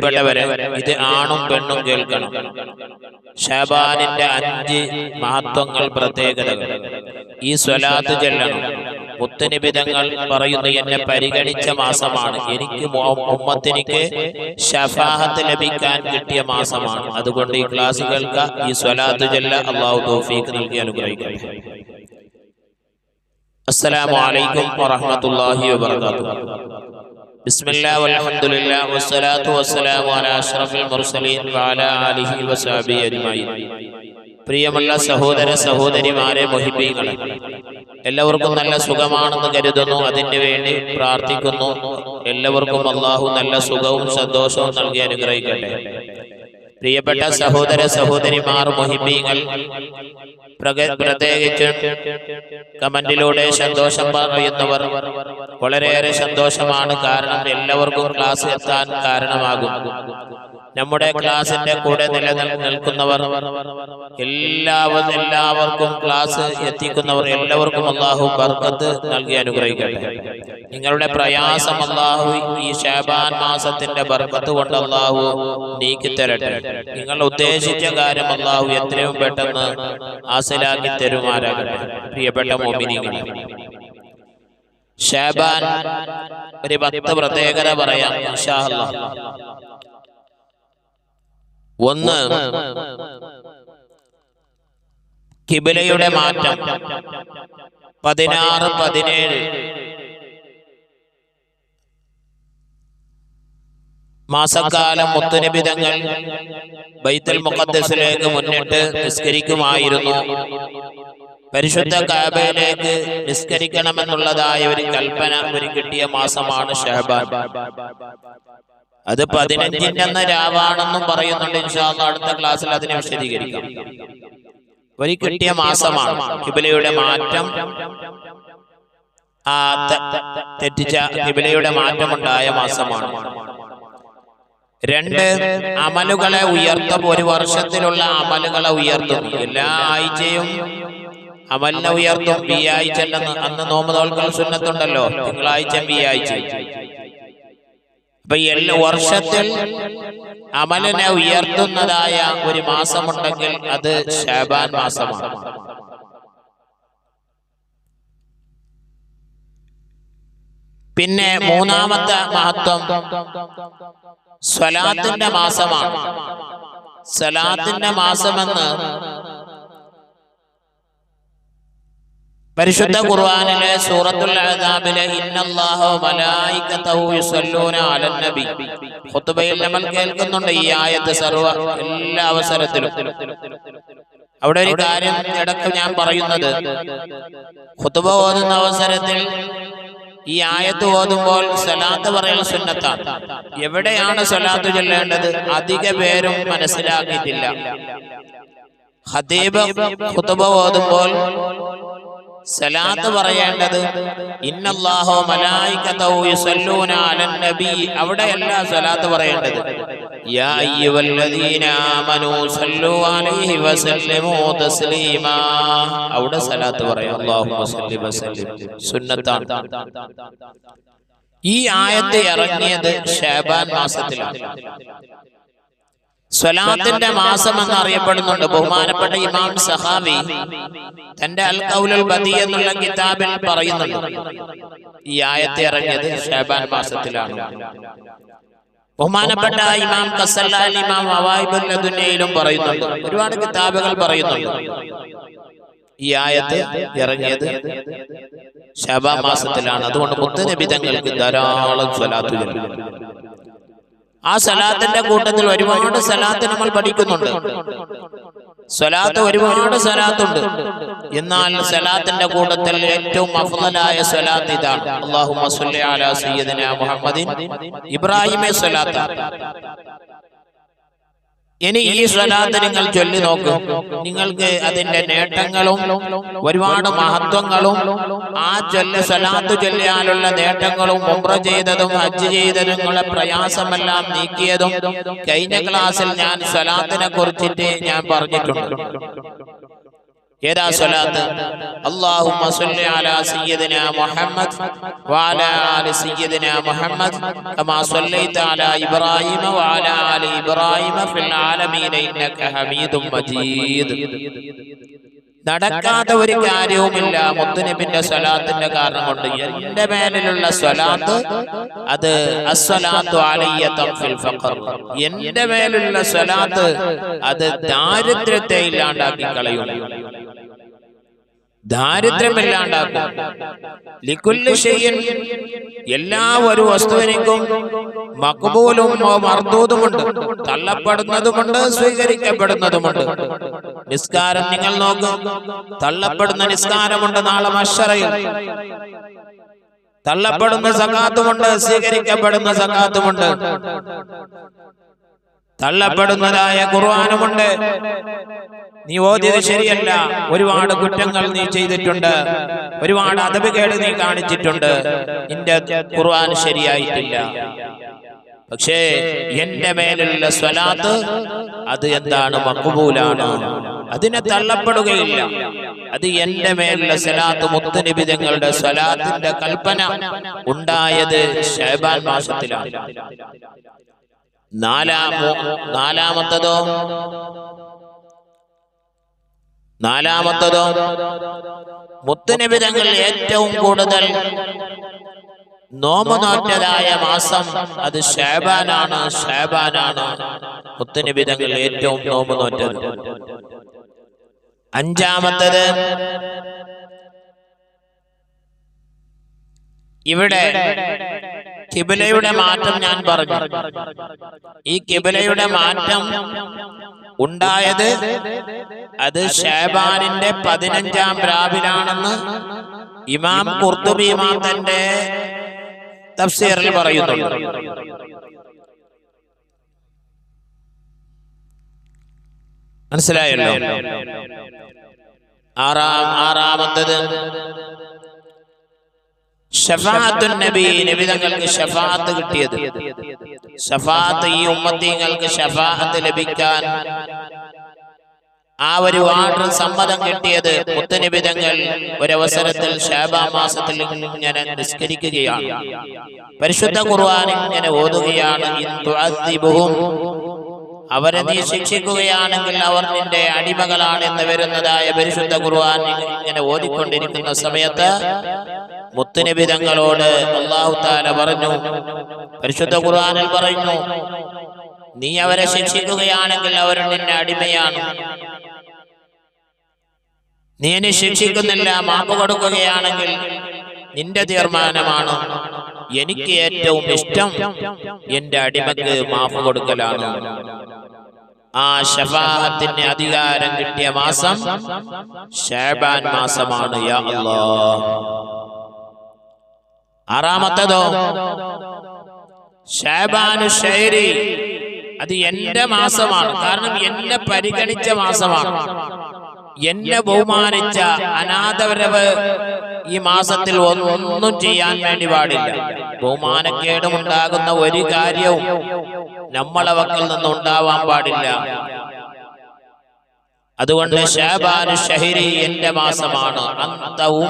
പ്രിയപ്പെട്ടവരെ ഇത് ആണും പെണ്ണും കേൾക്കണം. ഷാബാനിന്റെ അഞ്ച് മഹത്വങ്ങൾ പ്രത്യേകതകൾ. ഈ സ്വലാത്ത് ചെല്ലണം. മുത്തനിബിതങ്ങൾ പറയുന്ന എന്നെ പരിഗണിച്ച മാസമാണ്. എനിക്ക് ഉമ്മത്തിനിക്ക് ഷഫാഹത്ത് ലഭിക്കാൻ കിട്ടിയ മാസമാണ്. അതുകൊണ്ട് ഈ ക്ലാസ് കേൾക്കുക ഈ സ്വലാത്ത് ചെല്ല അള്ളാഹു തൗഫീഖ് നൽകി അനുഗ്രഹിക്കട്ടെ. അസ്സലാമു അലൈക്കും വറഹ്മത്തുള്ളാഹി الله والحمد لله വസ്സലാത്തു വസ്സലാമു അലാ അഷ്റഫിൽ المرسلين وعلى آله وصحبه അജ്മഈൻ. പ്രിയമുള്ള സഹോദര സഹോദരിമാരെ മുഹിബീങ്ങളെ എല്ലാവർക്കും നല്ല സുഖമാണെന്ന് കരുതുന്നു. അതിനു വേണ്ടി പ്രാർത്ഥിക്കുന്നു. എല്ലാവർക്കും അള്ളാഹു നല്ല സുഖവും സന്തോഷവും നൽകി അനുഗ്രഹിക്കട്ടെ. പ്രിയപ്പെട്ട സഹോദര സഹോദരിമാർ മുഹിബീങ്ങൾ പ്രത്യേകിച്ച് കമന്റിലൂടെ സന്തോഷം പറയുന്നവർ വളരെയേറെ സന്തോഷമാണ്. കാരണം എല്ലാവർക്കും ക്ലാസ് എത്താൻ കാരണമാകും. നമ്മുടെ ക്ലാസിന്റെ കൂടെ നിലനിൽക്കുന്നവർ നിൽക്കുന്നവർ എല്ലാവരും എല്ലാവർക്കും ക്ലാസ് എത്തിക്കുന്നവർ എല്ലാവർക്കും അള്ളാഹു ബർക്കത്ത് നൽകി അനുഗ്രഹിക്കട്ടെ. നിങ്ങളുടെ പ്രയാസം അള്ളാഹു ഈ ഷാബാൻ മാസത്തിന്റെ ബർക്കത്ത് കൊണ്ട് അള്ളാഹു നീക്കിത്തരട്ടെ നിങ്ങൾ ഉദ്ദേശിച്ച കാര്യം അള്ളാഹു എത്രയും പെട്ടെന്ന് ആസിലാക്കി തരുമാരാകട്ടെ പ്രിയപ്പെട്ട ഷാബാൻ ഒരു പത്ത് പ്രത്യേകത പറയാം. ഒന്ന് കിബിലയുടെ മാറ്റം. പതിനാറ് പതിനേഴ്. മാസക്കാലം മുത്തുനിബിതങ്ങൾ ബൈത്തൽ മുഖദ്സിലേക്ക് മുന്നിട്ട് നിസ്കരിക്കുമായിരുന്നു. പരിശുദ്ധ കാബയിലേക്ക് നിസ്കരിക്കണമെന്നുള്ളതായ ഒരു കൽപ്പന ഒരു കിട്ടിയ മാസമാണ് ഷഹബാൻ. അത് പതിനഞ്ചിന്റെ അന്ന് രാവാണെന്നും പറയുന്നുണ്ട് ഇൻഷാല്ല അടുത്ത ക്ലാസ്സിൽ അതിനെ വിശദീകരിക്കാം. ഒരു കിട്ടിയ മാസമാണ് കിബിലയുടെ മാറ്റം. ആ തെറ്റിച്ച കിബിലയുടെ മാറ്റമുണ്ടായ മാസമാണ്. രണ്ട് അമലുകളെ ഉയർത്തും. ഒരു വർഷത്തിലുള്ള അമലുകളെ ഉയർത്തും. എല്ലാ ആഴ്ചയും അമലിനെ ഉയർത്തും. വ്യാഴ്ച അന്ന് നോമ്പ് നോൽക്കൾ സുന്നത്തുണ്ടല്ലോ. തിങ്കളാഴ്ച വ്യാഴ്ച അപ്പൊ എല്ലാ വർഷത്തിൽ അമലിനെ ഉയർത്തുന്നതായ ഒരു മാസമുണ്ടെങ്കിൽ അത് ഷാബാൻ മാസമാണ്. പിന്നെ മൂന്നാമത്തെ മഹത്വം സ്വലാത്തിന്റെ മാസമാണ്. സ്വലാത്തിന്റെ മാസമെന്ന് പരിശുദ്ധ ഖുർആനിലെ സൂറത്തുൽ അഹ്സാബിലെ ഇന്നല്ലാഹു മലായികതഹു യുസല്ലൂന അലൻ നബി. ഖുത്ബയിൽ നമ്മൾ കേൾക്കുന്നുണ്ട് ഈ ആയത്ത് സർവ എല്ലാ അവസരത്തിലും. അവിടെ ഒരു കാര്യം ഇടയ്ക്ക് ഞാൻ പറയുന്നത്. ഖുത്ബ ഓതുന്ന അവസരത്തിൽ ഈ ആയത്ത് ഓതുമ്പോൾ സലാത്ത് പറയൽ സുന്നത്താണ്. എവിടെയാണ് സലാത്ത് ചൊല്ലേണ്ടത്? അധിക പേരും മനസ്സിലാക്കിയിട്ടില്ല. ഹദീബ് ഓതുമ്പോൾ സലാത്ത് പറയേണ്ടത് ഇന്നല്ലാഹോ മലായികതഹു യുസല്ലൂന അലൻ നബി അവിടെയല്ല സലാത്ത് പറയേണ്ടത്. യാ അയ്യുഹല്ലദീന ആമനൂ സല്ലു അലൈഹി വസല്ലിമൂ തസ്ലീമാ. അവിടെ സലാത്ത് പറയാം. അല്ലാഹുമ്മ സല്ലി വസല്ലിം. സുന്നത്താണ്. ഈ ആയത്ത് ഇറങ്ങിയത് ഷാബാൻ മാസത്തിലാണ്. സ്വലാത്തിന്റെ മാസം എന്ന് അറിയപ്പെടുന്നുണ്ട് ബഹുമാനപ്പെട്ട ഇമാം സഹാബി തന്റെ അൽ കൗലുൽ ബദി എന്നുള്ള കിതാബിൽ പറയുന്നുണ്ട്. ഈ ആയത്തെ ഇറങ്ങിയത് ഷാബാൻ മാസത്തിലാണ്. ബഹുമാനപ്പെട്ട ഇമാം കസല്ലാൽ ഇമാം അവായിബുൽ ദുനിയയിലും പറയുന്നുണ്ട്. ഒരുപാട് കിതാബുകൾ പറയുന്നുണ്ട്. ഈ ആയത്ത് ഇറങ്ങിയത് ശബാ മാസത്തിലാണ്. അതുകൊണ്ട് മുത്തനിബിതങ്ങൾക്ക് ധാരാളം സ്വലാത്ത് ചൊല്ലും ആ സലാത്തിന്റെ കൂട്ടത്തിൽ ഒരുപാട് സലാത്ത് നമ്മൾ പഠിക്കുന്നുണ്ട്. സ്വലാത്ത് ഒരുപാട് സലാത്തുണ്ട്. എന്നാൽ സലാത്തിന്റെ കൂട്ടത്തിൽ ഏറ്റവും അഫലായ സ്വലാത്ത് ഇതാണ്. അള്ളാഹു മുഹമ്മദിൻ ഇബ്രാഹിമെ സ്വലാത്ത്. ഇനി ഈ സ്വലാത്ത് നിങ്ങൾ ചൊല്ലി നോക്കും. നിങ്ങൾക്ക് അതിന്റെ നേട്ടങ്ങളും ഒരുപാട് മഹത്വങ്ങളും ആ ചൊല്ല സ്വലാത്ത് ചൊല്ലിയാലുള്ള നേട്ടങ്ങളും ഉംറ ചെയ്തതും ഹജ്ജ് ചെയ്തതും പ്രയാസമെല്ലാം നീക്കിയതും കഴിഞ്ഞ ക്ലാസ്സിൽ ഞാൻ സ്വലാത്തിനെ കുറിച്ചിട്ട് ഞാൻ പറഞ്ഞിട്ടുണ്ട്. ഏതാ സ്വലാത്ത്? അല്ലാഹുമ്മ സ്വല്ലി അലാ സയ്യിദിന മുഹമ്മദ് വഅലാ ആലി സയ്യിദിന മുഹമ്മദ് കമാ സ്വല്ലൈത അലാ ഇബ്രാഹിമ വഅലാ ആലി ഇബ്രാഹിമ ഫിൽ ആലമീന ഇന്നക ഹമീദും മജീദ്. നടക്കാത്ത ഒരു കാര്യവുമില്ല മുത്തുനബിന്റെ സ്വലാത്തിന്റെ കാരണം കൊണ്ട്. എന്റെ മേലിലുള്ള സ്വലാത്ത് അത് അസ്വലാത്തു അലയ്യ തംഫിൽ ഫഖർ. എന്റെ മേലുള്ള സ്വലാത്ത് അത് ദാരിദ്ര്യത്തെ ഇല്ലാണ്ടാക്കി കളയും ദാരിദ്ര്യമില്ലാണ്ടാക്കും. എല്ലാ ഒരു വസ്തുവിനും മക്ബൂലും മർദൂതുമുണ്ട് തള്ളപ്പെടുന്നതുമുണ്ട് സ്വീകരിക്കപ്പെടുന്നതുമുണ്ട്. നിസ്കാരം നിങ്ങൾ നോക്കും. തള്ളപ്പെടുന്ന നിസ്കാരമുണ്ട് നാളെ മഷറയിൽ. തള്ളപ്പെടുന്ന സകാത്തുമുണ്ട് സ്വീകരിക്കപ്പെടുന്ന സകാത്തുമുണ്ട്. തള്ളപ്പെടുന്നതായ ഖുർആാനുമുണ്ട്. നീ ഓതിയത് ശരിയല്ല. ഒരുപാട് കുറ്റങ്ങൾ നീ ചെയ്തിട്ടുണ്ട്. ഒരുപാട് അതപകേട് നീ കാണിച്ചിട്ടുണ്ട്. നിന്റെ ഖുർആൻ ശരിയായിട്ടില്ല. പക്ഷേ എന്റെ മേലുള്ള സ്വലാത്ത് അത് എന്താണ് മക്കുബൂലാണ് അതിനെ തള്ളപ്പെടുകയില്ല. അത് എന്റെ മേലുള്ള സ്വലാത്ത് മുത്തുനിബിതങ്ങളുടെ സ്വലാത്തിന്റെ കൽപ്പന ഉണ്ടായത് ഷേബാൻ മാസത്തിലാണ്. നാലാമോ നാലാമത്തതോ? നാലാമത്തതോ മുത്തുനിബിതങ്ങൾ ഏറ്റവും കൂടുതൽ നോമ്പ് നോറ്റതായ മാസം അത് ഷേബാനാണ് ഷേബാനാണ്. മുത്തുനിബിതങ്ങൾ ഏറ്റവും നോമ്പ് നോറ്റത്. അഞ്ചാമത്തത് ഇവിടെ കിബിലയുടെ മാറ്റം ഞാൻ പറഞ്ഞു. ഈ കിബിലയുടെ മാറ്റം ഉണ്ടായത് അത് ഷേബാനിന്റെ പതിനഞ്ചാം രാവിലാണെന്ന് ഇമാം കുർത്തുബി ഇമാം തന്റെ തഫ്സീറിൽ പറയുന്നു മനസ്സിലായല്ലോ? ആറാം ആറാമത്തത് ഷഫാത്തുൻ നബി നബി തങ്ങൾക്ക് ഷഫാത്ത് കിട്ടിയത്. ഷഫാത്ത് ഈ ഉമ്മത്തീങ്ങൾക്ക് ഷഫാഹത്ത് ലഭിക്കാൻ ആ ഒരു വാർഡ് സമ്മതം കിട്ടിയത് മുത്തനിബിതങ്ങൾ ഒരവസരത്തിൽ ഷാബാ മാസത്തിൽ ഇങ്ങനെ നിസ്കരിക്കുകയാണ്. പരിശുദ്ധ ഖുർആൻ ഇങ്ങനെ ഓതുകയാണ്. അവരെ നീ ശിക്ഷിക്കുകയാണെങ്കിൽ അവർ നിന്റെ അടിമകളാണ് എന്ന് വരുന്നതായ പരിശുദ്ധ ഖുർആൻ ഇങ്ങനെ ഓതിക്കൊണ്ടിരിക്കുന്ന സമയത്ത് മുത്തുനബി തങ്ങളോട് അള്ളാഹു താല പറഞ്ഞു പരിശുദ്ധ ഖുർആനിൽ പറഞ്ഞു നീ അവരെ ശിക്ഷിക്കുകയാണെങ്കിൽ അവർ നിന്റെ അടിമയാണ്. നീ എന്നെ ശിക്ഷിക്കുന്നില്ല മാപ്പ് കൊടുക്കുകയാണെങ്കിൽ നിന്റെ തീർമാനമാണ് എനിക്ക് ഏറ്റവും ഇഷ്ടം എന്റെ അടിമക്ക് മാപ്പ് കൊടുക്കലാണ്. ആ ഷഫാഹത്തിന് അധികാരം കിട്ടിയ മാസം ഷാബാൻ മാസമാണ് യാ അല്ലാഹ്. ആറാമത്തതോ? ഷാബാനു ഷൈരി. അത് എന്റെ മാസമാണ്. കാരണം എന്നെ പരിഗണിച്ച മാസമാണ്. എന്നെ ബഹുമാനിച്ച അനാഥവരവ് ഈ മാസത്തിൽ ഒന്നും ചെയ്യാൻ വേണ്ടി പാടില്ല. ബഹുമാനക്കേടുമുണ്ടാകുന്ന ഒരു കാര്യവും നമ്മളെ നിന്ന് ഉണ്ടാവാൻ പാടില്ല. അതുകൊണ്ട് ഷാബാനു ഷഹരി എന്റെ മാസമാണ്. അന്തവും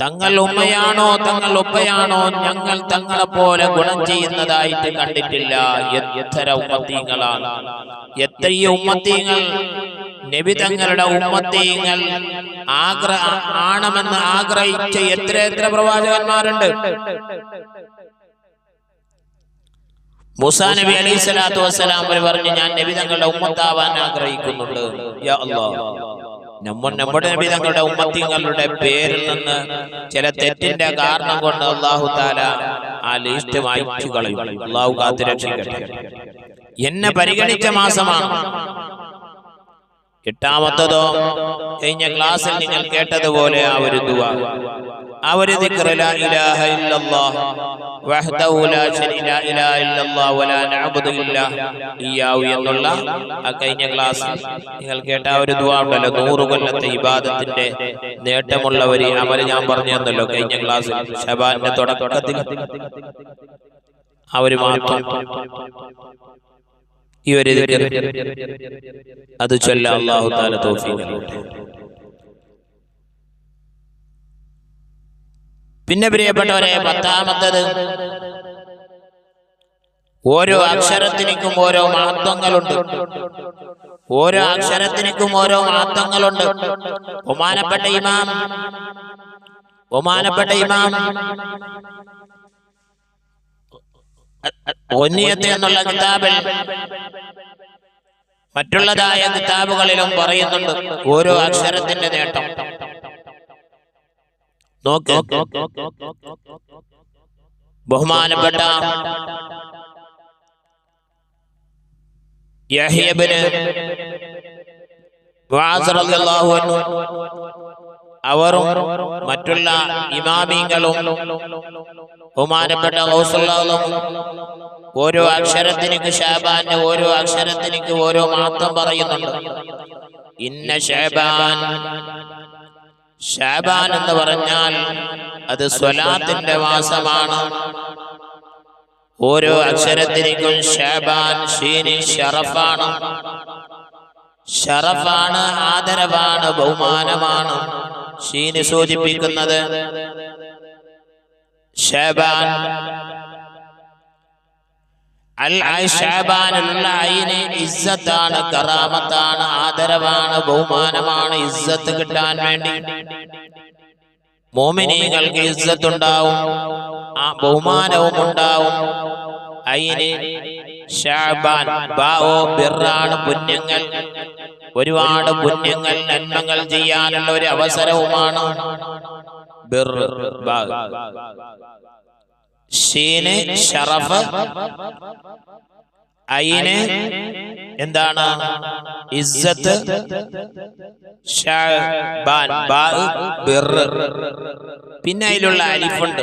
തങ്ങൾ ഉമ്മയാണോ തങ്ങൾ ഉപ്പയാണോ ഞങ്ങൾ തങ്ങളെ പോലെ ഗുണം ചെയ്യുന്നതായിട്ട് കണ്ടിട്ടില്ല. എത്ര ഉമ്മത്തീങ്ങളാണ്. എത്രയോ ഉമ്മത്തീങ്ങൾ നബി തങ്ങളുടെ ഉമ്മത്തീങ്ങൾ ആഗ്ര ആണമെന്ന് ആഗ്രഹിച്ച എത്ര എത്ര പ്രവാചകന്മാരുണ്ട്? മൂസാ നബി അലൈഹി സ്വലാത്തു വസ്സലാം പറഞ്ഞു ഞാൻ നബി തങ്ങളുടെ ഉമ്മത്താവാൻ ആഗ്രഹിക്കുന്നുണ്ട്. യാ അല്ലാഹ്. നമ്മുടെ നബി തങ്ങളുടെ ഉമ്മത്തിങ്ങളുടെ പേരിൽ നിന്ന് ചില തെറ്റിന്റെ കാരണം കൊണ്ട് അള്ളാഹു താല ആ ലിസ്റ്റ് വായിച്ചു കളയും. അള്ളാഹു കാത്തു രക്ഷിക്കട്ടെ. എന്നെ പരിഗണിച്ച മാസമാണ്. എട്ടാമത്തതോ കഴിഞ്ഞ ക്ലാസ്സിൽ നിങ്ങൾ കേട്ടതുപോലെ ആ ഒരു ദുവാ ആ ഒരു ദിക്ർ ലാ ഇലാഹ ഇല്ലല്ലാഹ് വഹ്ദഹു ലാ ശരീക ലാ ഇലാഹ ഇല്ലല്ലാഹ് വലാ നഅബുദു ഇല്ലാ ഇയ്യാഹു എന്നുള്ള ആ കഴിഞ്ഞ ക്ലാസ്സിൽ നിങ്ങൾ കേട്ട ആ ഒരു ദുആ ഉണ്ടല്ലോ നൂറ് കൊല്ലത്തെ ഇബാദത്തിന്റെ നേട്ടമുള്ള ഒരു അമൽ ഞാൻ പറഞ്ഞു തന്നല്ലോ കഴിഞ്ഞ ക്ലാസ്സിൽ. ഷബാന്റെ തുടക്കത്തിൽ ഒരു മാത്രം. ഈ ഒരു അത് ചൊല്ല അള്ളാഹു താല നൽകട്ടെ. പിന്നെ പ്രിയപ്പെട്ടവരെ പത്താമത്തത് ഓരോ അക്ഷരത്തിനും ഓരോ മഹത്വങ്ങളുണ്ട്. ഓരോ അക്ഷരത്തിനും ഓരോ മഹത്വങ്ങളുണ്ട്. ഒമാനപ്പെട്ട ഇമാം ഒമാനപ്പെട്ട ഇമാം ഒന്നിയത്ത് എന്നുള്ള കിതാബിൽ മറ്റുള്ളതായ കിതാബുകളിലും പറയുന്നുണ്ട് ഓരോ അക്ഷരത്തിന്റെ നേട്ടം. നോക്ക്. ബഹുമാനപ്പെട്ട അവറും മറ്റുള്ള ഇമാമിങ്ങളും ബഹുമാനപ്പെട്ട ഓരോ അക്ഷരത്തിനും ഷാബാന്റെ ഓരോ അക്ഷരത്തിനും ഓരോ മാത്രം പറയുന്നുണ്ട്. ഇന്ന ഷാബാൻ ഷാബാൻ എന്ന് പറഞ്ഞാൽ അത് സ്വലാത്തിന്റെ മാസമാണ് ഓരോ അക്ഷരത്തിനും ഷാബാൻ ഷീനി ഷറഫാണ്. ഷറഫാണ് ആദരവാണ് ബഹുമാനമാണ്. ഷീനി സൂചിപ്പിക്കുന്നത് ഷാബാൻ ഷാബാനുള്ള ഐന് ഇസ്സത്താണ് കറാമത്താണ് ആദരവാണ് ബഹുമാനമാണ് ഇസ്സത്ത് കിട്ടാൻ വേണ്ടി. മോമിനികൾക്ക് ഇസ്സത്തുണ്ടാവും ആ ബഹുമാനവും ഉണ്ടാവും. അയിന് ഷാബാൻ ബാവോ ബിറാണ് പുണ്യങ്ങൾ. ഒരുപാട് പുണ്യങ്ങൾ നന്മകൾ ചെയ്യാനുള്ള ഒരു അവസരവുമാണ്. ബിർ ബാ. ഷീന് ഷറഫ് അയിന് എന്താണ്? ഇസ്സത്ത് പിന്നെ അതിലുള്ള അലിഫുണ്ട്.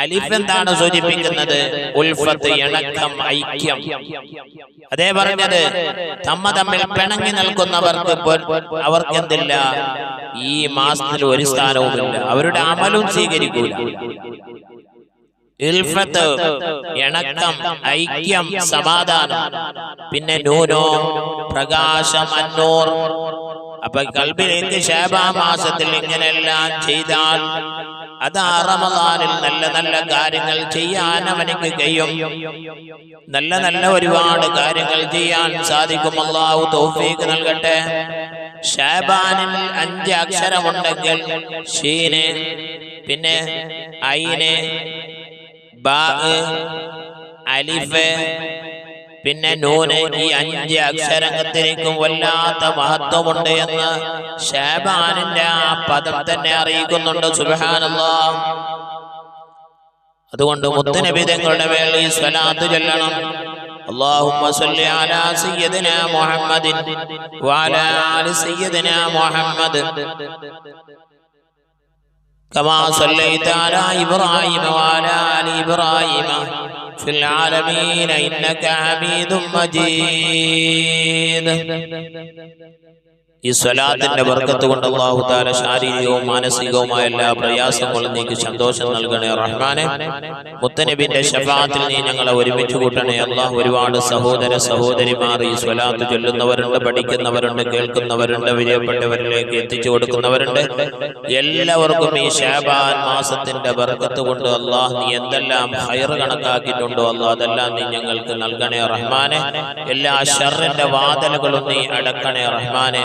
അലിഫ് എന്താണ് സൂചിപ്പിക്കുന്നത്? ഉൽഫത്ത് ഇണക്കം ഐക്യം. അതേ പറഞ്ഞത് തമ്മ തമ്മിൽ പിണങ്ങി നിൽക്കുന്നവർക്ക് അവർക്ക് എന്തില്ല ഈ മാസത്തിൽ ഒരു സ്ഥാനവുമില്ല. അവരുടെ അമലും സ്വീകരിക്കൂല. ഇണക്കം ഐക്യം സമാധാനം. പിന്നെ നൂനോ പ്രകാശം അന്നൂർ അപ്പൊ കൽബിലേക്ക് ശാബാ മാസത്തിൽ ഇങ്ങനെല്ലാം ചെയ്താൽ അത് റമദാനിൽ നല്ല നല്ല കാര്യങ്ങൾ ചെയ്യാൻ അവനക്ക് കഴിയും. നല്ല നല്ല ഒരുപാട് കാര്യങ്ങൾ ചെയ്യാൻ സാധിക്കും. അള്ളാഹു തൗഫീഖ് നൽകട്ടെ. ഷാബാനിൽ അഞ്ച് അക്ഷരമുണ്ടെങ്കിൽ ഷീന് പിന്നെ ഐന് ബാ അലിഫ് പിന്നെ നൂന് ഈ അഞ്ച് അക്ഷരത്തിലേക്കും വല്ലാത്ത മഹത്വമുണ്ട് എന്ന് ഷാബാനിന്റെ ആ പദം തന്നെ അറിയിക്കുന്നുണ്ട് സുബഹാനല്ലാ അതുകൊണ്ട് മുത്തനബിതങ്ങളുടെ മേൽ ഈ സ്വലാത്ത് ചൊല്ലണം اللهم صل على سيدنا محمد وعلى آل سيدنا محمد كما صليت على إبراهيم وعلى آل إبراهيم. في العالمين إنك حميد مجيد. ഈ സ്വലാത്തിന്റെ വർക്കത്ത് കൊണ്ട് അള്ളാഹു താല ശാരീരികവും മാനസികവുമായ എല്ലാ പ്രയാസങ്ങളും നീക്ക് സന്തോഷം നൽകണേ റഹ്മാനെ. മുത്തനബിന്റെ ഷഫാത്തിൽ നീ ഞങ്ങളെ ഒരുമിച്ച് കൂട്ടണേ. അള്ളാഹ് ഒരുപാട് സഹോദര സഹോദരിമാർ ഈ സ്വലാത്ത് ചൊല്ലുന്നവരുണ്ട് പഠിക്കുന്നവരുണ്ട് കേൾക്കുന്നവരുണ്ട് വിജയപ്പെട്ടവരിലേക്ക് എത്തിച്ചു കൊടുക്കുന്നവരുണ്ട്. എല്ലാവർക്കും ഈ ഷാബാൻ മാസത്തിന്റെ ബർക്കത്ത് കൊണ്ട് അള്ളാഹ് നീ എന്തെല്ലാം ഹയർ കണക്കാക്കിയിട്ടുണ്ടോ അള്ളാഹ് അതെല്ലാം നീ ഞങ്ങൾക്ക് നൽകണേ റഹ്മാനെ. എല്ലാ ഷറിന്റെ വാതലുകളും നീ അടക്കണേ റഹ്മാനെ.